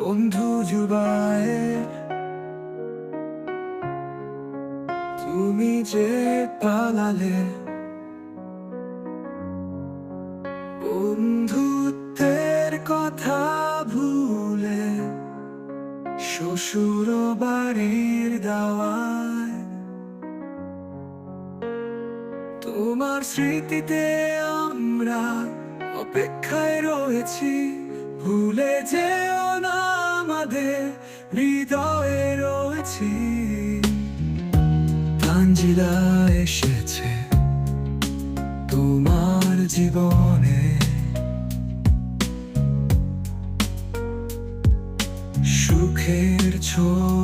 বন্ধু জুবায়ে তুমি যে পালালে, বন্ধুত্বের কথা ভুলে শ্বশুর বাড়ির দাওয়ায়, তোমার স্মৃতিতে আমরা অপেক্ষায় রয়েছি, ভুলে না আমাদের হৃদয়ে রয়েছি। তাঞ্জিলা এসেছে তোমার জীবনে। সুখের ছোঁয়ায়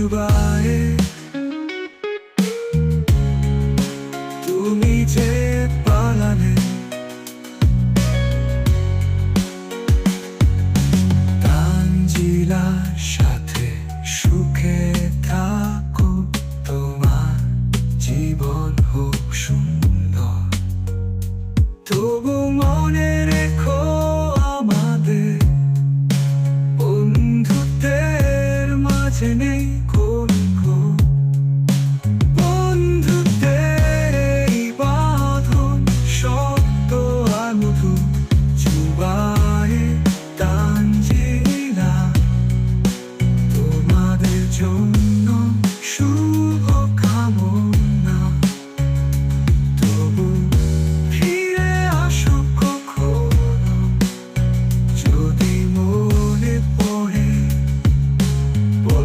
জুবাই তুমি যে পালানে তানজিলা সাথে সুখে থাকো। তোমার জীবন হোক সুন্দর। তবু মনে রেখো আমাদের বন্ধুত্বের মাঝে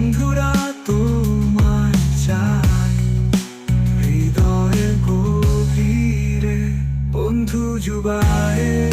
বন্ধুরা তোমার চাই হৃদয়ের গভীরে। বন্ধু জুবায়ের